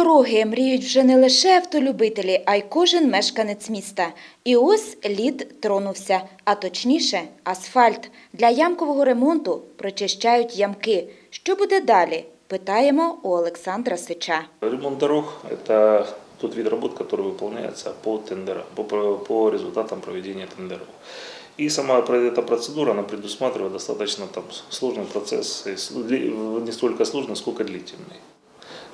Рівні дороги мріють вже не лише автолюбителі, а й кожен мешканець міста. І ось лід тронувся, а точніше асфальт. Для ямкового ремонту прочищають ямки. Що буде далі? Питаємо у Олександра Сича. Ремонт дорог – это тот вид работ, который выполняется по тендерам, по, по результатам проведения тендеров. И сама про- эта процедура, она предусматривает достаточно там, сложный процесс, и с- дли- не столько сложный, сколько длительный.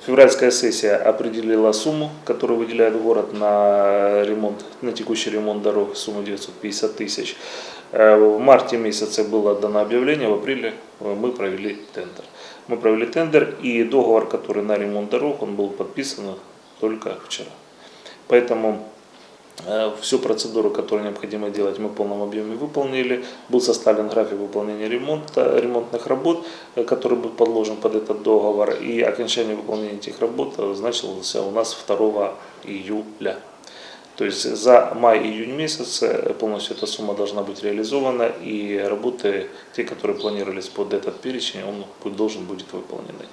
Февральская сессия определила сумму, которую выделяет город на ремонт, на текущий ремонт дорог, сумму 950 тысяч. Э, В марте месяце было дано объявление, в апреле э, мы провели тендер. Мы провели тендер, и договор, который на ремонт дорог, он был подписан только вчера. Поэтому всю процедуру, которую необходимо делать, мы в полном объеме выполнили. Был составлен график выполнения ремонта, ремонтных работ, э, который был подложен под этот договор. И окончание выполнения этих работ э, значилось у нас 2 июля. То есть за май-июнь месяц э, полностью эта сумма должна быть реализована, и работы, те, которые планировались под этот перечень, он будет- должен будет выполнены.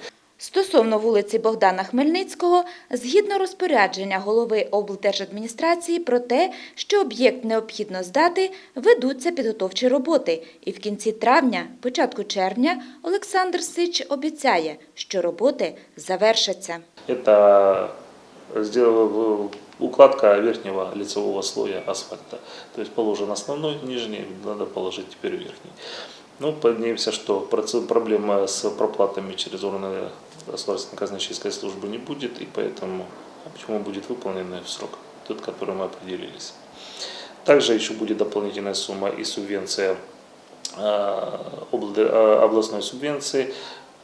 Стосовно вулиці Богдана Хмельницького, згідно розпорядження голови облдержадміністрації про те, що об'єкт необхідно здати, ведуться підготовчі роботи. І в кінці травня, початку червня, Олександр Сич обіцяє, що роботи завершаться. Это сделала укладка верхнего лицевого слоя асфальта. То есть положен основной, нижний, надо положить теперь верхний. Ну, надеемся, что проблема с проплатами через органы государственной казначейской службы не будет, и поэтому почему будет выполнен в срок, тот, который мы определились. Также еще будет дополнительная сумма и субвенция облд- э, областной субвенции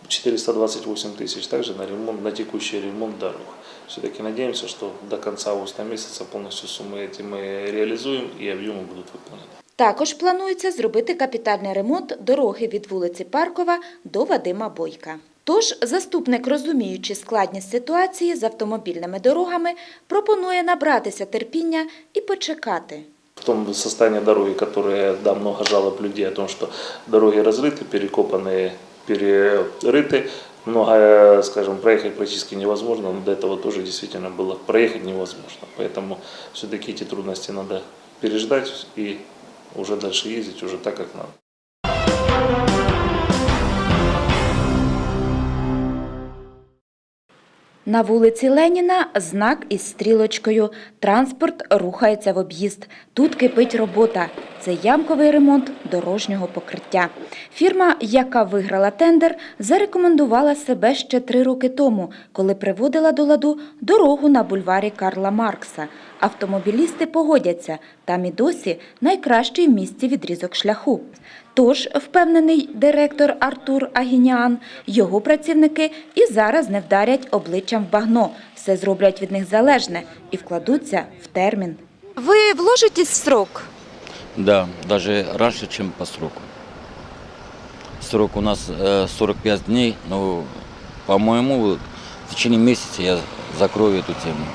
428 тысяч, также на ремонт, на текущий ремонт дорог. Все-таки надеемся, что до конца августа месяца полностью суммы эти мы реализуем и объемы будут выполнены. Також планується зробити капітальний ремонт дороги від вулиці Паркова до Вадима Бойка. Тож заступник, розуміючи складність ситуації з автомобільними дорогами, пропонує набратися терпіння і почекати. В том состоянии дороги, которое, да, много жалоб людей о том, что дороги разрыты, перекопаны, перерыты, много, э, скажем, проехать практически невозможно, но до этого тоже действительно было проехать невозможно. Поэтому все-таки эти трудности надо переждать и уже дальше ездить уже так, как надо. На вулиці Леніна знак із стрілочкою. Транспорт рухається в об'їзд. Тут кипить робота. Це ямковий ремонт дорожнього покриття. Фірма, яка виграла тендер, зарекомендувала себе ще три роки тому, коли приводила до ладу дорогу на бульварі Карла Маркса. Автомобілісти погодяться, там і досі найкращий в місті відрізок шляху. Тож, впевнений директор Артур Агініан, його працівники і зараз не вдарять обличчям в багно, все зроблять від них залежне і вкладуться в термін. Ви вложитесь в срок? Да, даже раньше, чем по сроку. Срок у нас э, 45 дней, но, по-моему, в течение месяца я закрою эту тему.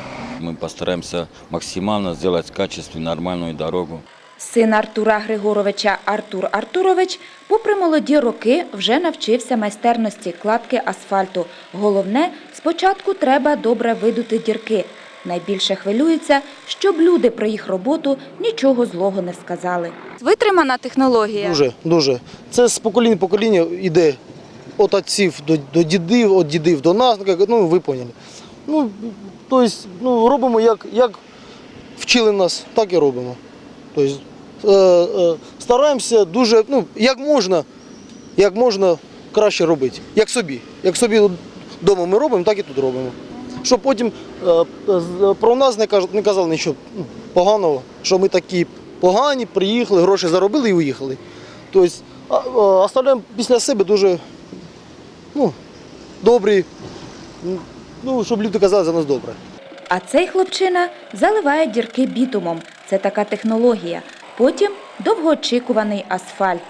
Мы постараемся максимально сделать качественную, нормальную дорогу. Син Артура Григоровича Артур Артурович, попри молоді роки, вже навчився майстерності кладки асфальту. Головне, спочатку треба добре видути дірки. Найбільше хвилюється, щоб люди про їх роботу нічого злого не сказали. Витримана технологія. Дуже, дуже. Це з покоління в покоління йде від отців до, до дідів, від дідів до нас, ну, ну ви поняли. Ну, тобто, ну, робимо як, як вчили нас, так і робимо. Тобто, е, е, стараємося дуже, ну, як можна, як можна краще робити. Як собі. Як собі вдома ми робимо, так і тут робимо. Щоб потім е, про нас не, казали нічого поганого, що ми такі погані, приїхали, гроші заробили і уїхали. Тобто, а, оставляємо після себе дуже ну, добрі, ну, щоб люди казали за нас добре. А цей хлопчина заливає дірки бітумом. Це така технологія. Потім довгоочікуваний асфальт.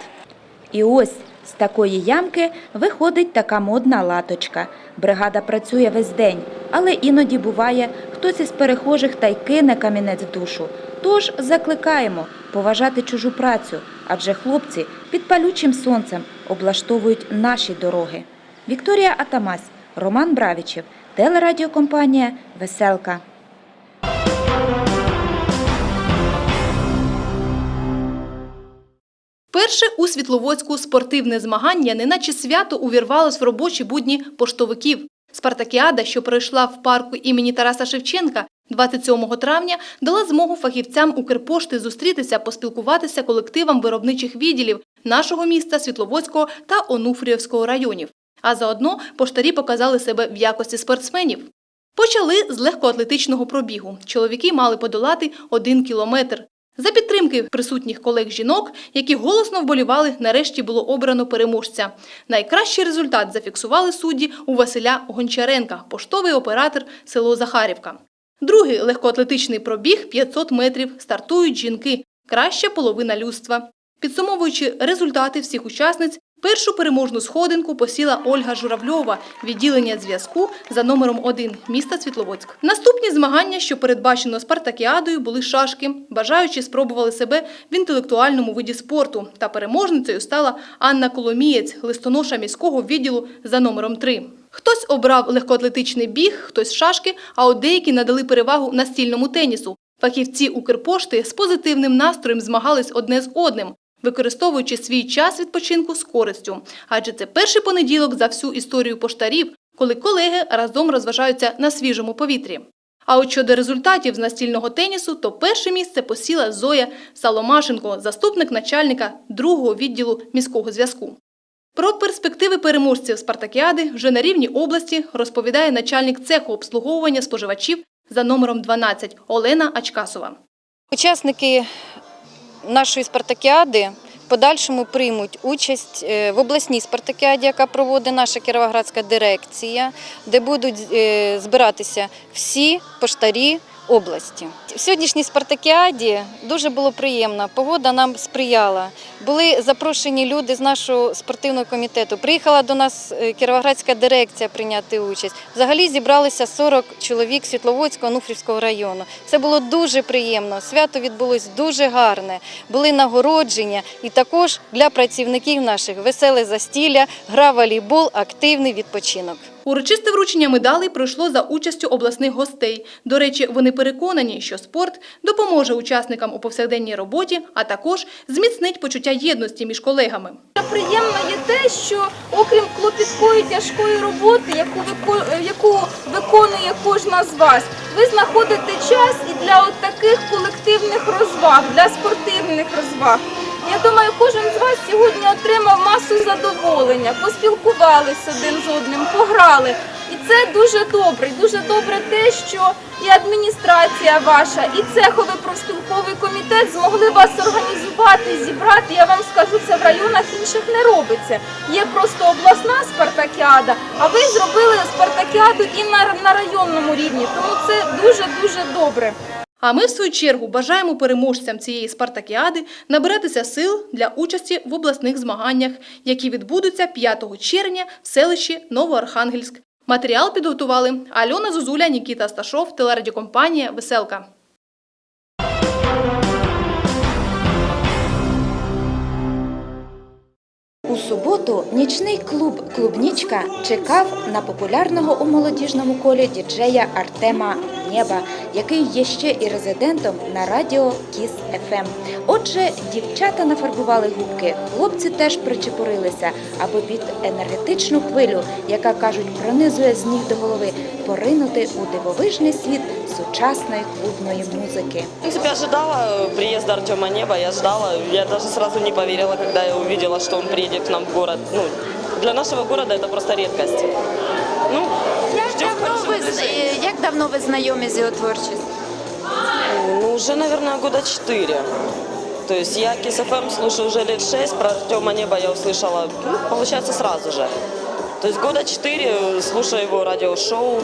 І ось з такої ямки виходить така модна латочка. Бригада працює весь день, але іноді буває, хтось із перехожих та й кине камінець в душу. Тож закликаємо поважати чужу працю, адже хлопці під палючим сонцем облаштовують наші дороги. Вікторія Атамась, Роман Бравічев, Телерадіокомпанія Веселка. Перше у Світловодську спортивне змагання неначе свято увірвалось в робочі будні поштовиків. Спартакіада, що пройшла в парку імені Тараса Шевченка 27 травня, дала змогу фахівцям Укрпошти зустрітися, поспілкуватися колективам виробничих відділів нашого міста Світловодського та Онуфріївського районів. А заодно поштарі показали себе в якості спортсменів. Почали з легкоатлетичного пробігу. Чоловіки мали подолати один кілометр. За підтримки присутніх колег жінок, які голосно вболівали, нарешті було обрано переможця. Найкращий результат зафіксували судді у Василя Гончаренка, поштовий оператор село Захарівка. Другий легкоатлетичний пробіг 500 метрів стартують жінки, краща половина людства. Підсумовуючи результати всіх учасниць, першу переможну сходинку посіла Ольга Журавльова, відділення зв'язку за номером 1 міста Світловодськ. Наступні змагання, що передбачено спартакіадою, були шашки. Бажаючі спробували себе в інтелектуальному виді спорту. Та переможницею стала Анна Коломієць, листоноша міського відділу за номером 3. Хтось обрав легкоатлетичний біг, хтось шашки, а от деякі надали перевагу настільному тенісу. Фахівці Укрпошти з позитивним настроєм змагались одне з одним, використовуючи свій час відпочинку з користю. Адже це перший понеділок за всю історію поштарів, коли колеги разом розважаються на свіжому повітрі. А от щодо результатів з настільного тенісу, то перше місце посіла Зоя Саломашенко, заступник начальника другого відділу міського зв'язку. Про перспективи переможців Спартакіади вже на рівні області розповідає начальник цеху обслуговування споживачів за номером 12 Олена Ачкасова. Учасники нашої спартакіади в подальшому приймуть участь е, в обласній спартакіаді, яка проводить наша кіровоградська дирекція, де будуть е, збиратися всі поштарі області. В сьогоднішній спартакіаді дуже було приємно. Погода нам сприяла. Були запрошені люди з нашого спортивного комітету. Приїхала до нас е, кіровоградська дирекція прийняти участь. Взагалі зібралися 40 чоловік Світловодського Нуфрівського району. Це було дуже приємно. Свято відбулось дуже гарне. Були нагородження і також для працівників наших веселе застілля, гра волейбол, активний відпочинок. Урочисте вручення медалей пройшло за участю обласних гостей. До речі, вони переконані, що спорт допоможе учасникам у повсякденній роботі, а також зміцнить почуття єдності між колегами. Приємно є те, що окрім клопіткої тяжкої роботи, яку виконує кожна з вас, ви знаходите час і для от таких колективних розваг, для спортивних розваг. Я думаю, кожен з вас сьогодні отримав масу задоволення, поспілкувалися один з одним, пограли. І це дуже добре. Дуже добре те, що і адміністрація ваша, і цеховий профспілковий комітет змогли вас організувати, зібрати. Я вам скажу, це в районах інших не робиться. Є просто обласна спартакіада, а ви зробили спартакіаду і на, на районному рівні. Тому це дуже дуже добре. А ми, в свою чергу, бажаємо переможцям цієї спартакіади набиратися сил для участі в обласних змаганнях, які відбудуться 5 червня в селищі Новоархангельськ. Матеріал підготували Альона Зозуля, Нікіта Сташов, телерадіокомпанія Веселка. У суботу нічний клуб Клубнічка чекав на популярного у молодіжному колі діджея Артема Нєба, який є ще і резидентом на радіо Кіс ФМ. Отже, дівчата нафарбували губки, хлопці теж причепурилися, аби під енергетичну хвилю, яка кажуть, пронизує з ніг до голови, поринути у дивовижний світ сучасної клубної музики. В принципе, ожидала э, приезда Артема Неба, я ждала. Я даже сразу не поверила, когда я увидела, что он приедет к нам в город. Ну, для нашего города это просто редкость. Ну, ви, хорошего з- движения. е, як давно ви знайомі з його творчістю? Ну, уже, наверное, года четыре. То есть я Кис ФМ слушаю уже лет шесть, про Артема Неба я услышала, ну, получается, сразу же. То есть года четыре э, слушаю его радиошоу,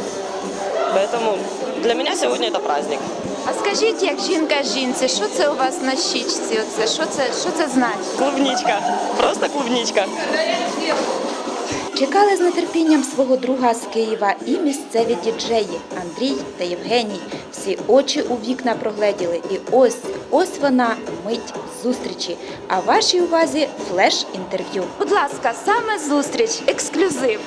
поэтому для меня сегодня это праздник. А скажіть, як жінка жінці, що це у вас на щічці? Оце? Що, це, що це значить? Клубничка, просто клубничка. Чекали з нетерпінням свого друга з Києва і місцеві діджеї Андрій та Євгеній. Всі очі у вікна прогледіли. І ось, ось вона мить зустрічі. А вашій увазі флеш-інтерв'ю. Будь ласка, саме зустріч, ексклюзив.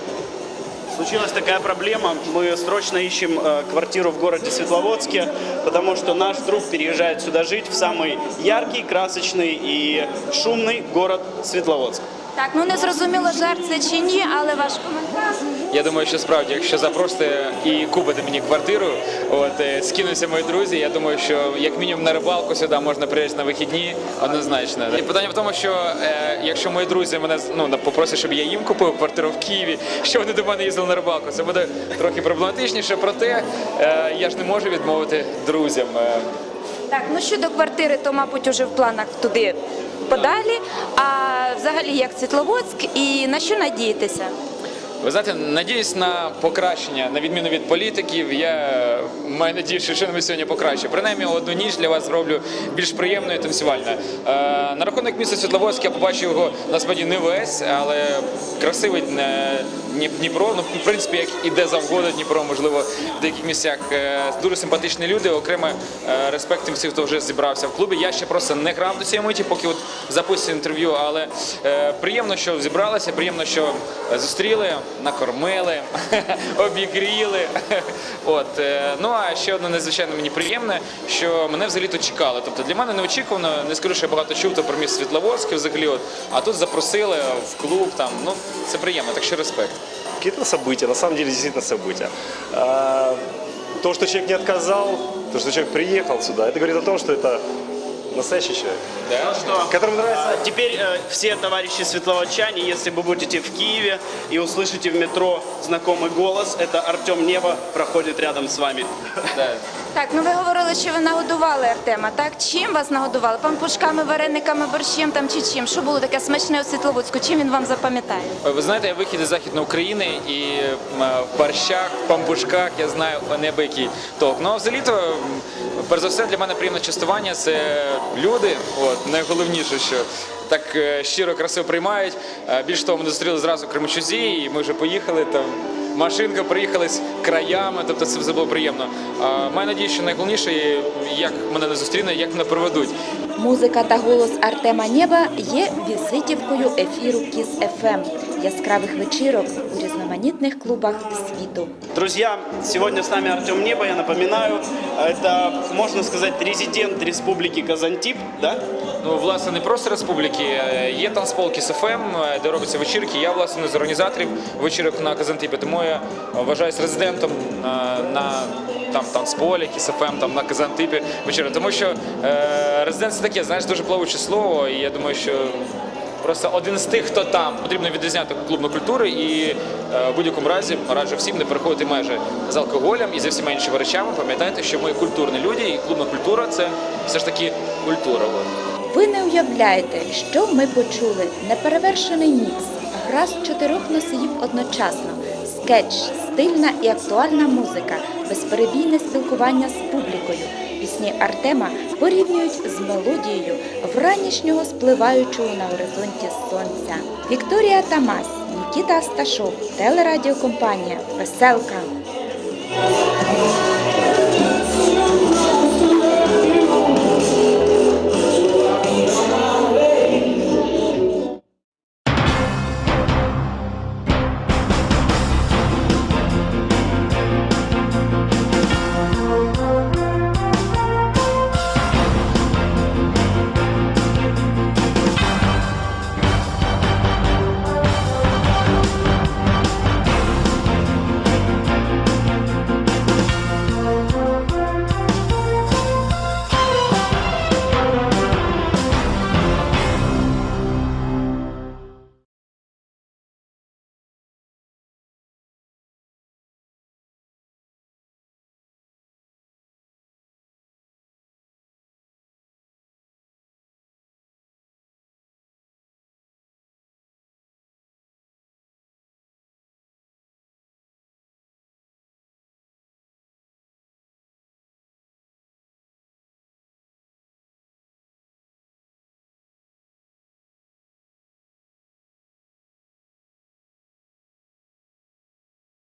случилась такая проблема. Мы срочно ищем э, квартиру в городе Светловодске, потому что наш друг переезжает сюда жить в самый яркий, красочный и шумный город Светловодск. Так, ну не зрозуміло, жарт це чи ні, але ваш коментар. Я думаю, що справді, якщо запросите і купите мені квартиру, от е, скинуться мої друзі. Я думаю, що як мінімум на рибалку сюди можна приїхати на вихідні, однозначно. І питання в тому, що е, якщо мої друзі мене ну попросять, щоб я їм купив квартиру в Києві, що вони до мене їздили на рибалку, це буде трохи проблематичніше. Проте е, я ж не можу відмовити друзям. Е, Так, ну щодо квартири, то мабуть уже в планах туди подалі. А взагалі як Світловодськ і на що надіятися? Ви знаєте, надіюсь на покращення, на відміну від політиків. Я маю надію, що щось сьогодні покраще. Принаймні одну ніч для вас зроблю більш приємною і танцювальною. Е, на рахунок міста Світловодськ я побачив його насправді не весь, але красивий е, Дніпро. Ну, в принципі, як іде завгодно Дніпро, можливо, в деяких місцях. Е, дуже симпатичні люди. Окремо е, респект всім, хто вже зібрався в клубі. Я ще просто не грав до цієї миті, поки от записую інтерв'ю, але е, приємно, що зібралися, приємно, що зустріли, накормили, обігріли. От ну а ще одне надзвичайно мені приємне, що мене взагалі тут чекали. Тобто для мене неочікувано, не скажу, що я багато чув то про місто Світловодське взагалі. От, а тут запросили в клуб. Там ну це приємно, так що респект Какие-то события, на самом деле действительно события. А, То, что человек не отказал, то, что человек приехал сюда, это говорит о том, что это настоящий человек, Да? Что, которому нравится э, теперь э, все товарищи светловодчане, если вы будете в Киеве и услышите в метро знакомый голос, это Артем Небо проходит рядом с вами. Да. Так, ну ви говорили, що ви нагодували Артема. Так, чим вас нагодували? Пампушками, варениками, борщем там чи чим? Що було таке смачне у Світловодську? Чим він вам запам'ятає? Ой, Ви знаєте, я вихід із Західної України і м, в борщах, в пампушках я знаю небикий толк. Ну, а взагалі-то, м, перш за все, для мене приємне частування це люди. От, найголовніше, що так е, щиро, красиво приймають. Е, Більш того, ми зустріли зразу в Кремчузі, і ми вже поїхали там. Машинка приїхали з краями, тобто це все було приємно. Маю надію, що найголовніше, як мене не зустріне, як мене проведуть. Музика та голос Артема Нєба є візитівкою ефіру Кіс ФМ яскравих вечірок у різноманітних клубах світу. Друзья, сегодня с нами Артем Небо, я напоминаю, это, можно сказать, резидент Республики Казантип, да? Ну, власне, не просто республіки. е, Є танцпол FM, е, де робляться вечірки. Я, власне, не з організаторів вечірок на Казантипі, тому я вважаюсь резидентом е, на там танцполі, FM, там на Казантипі вечірок. Тому що е, резидент це таке, знаєш, дуже плавуче слово, і я думаю, що. Просто один з тих, хто там потрібно відрізняти клубну культуру, і е, в будь-якому разі раджу всім не переходити межі з алкоголем і за всіма іншими речами. Пам'ятайте, що ми культурні люди, і клубна культура це все ж таки культура. Ви не уявляєте, що ми почули. Неперевершений мікс, гра з чотирьох носіїв одночасно, скетч, стильна і актуальна музика, безперебійне спілкування з публікою. Пісні Артема порівнюють з мелодією вранішнього спливаючого на горизонті сонця. Вікторія Тамас, Нікіта Асташов, телерадіокомпанія Веселка.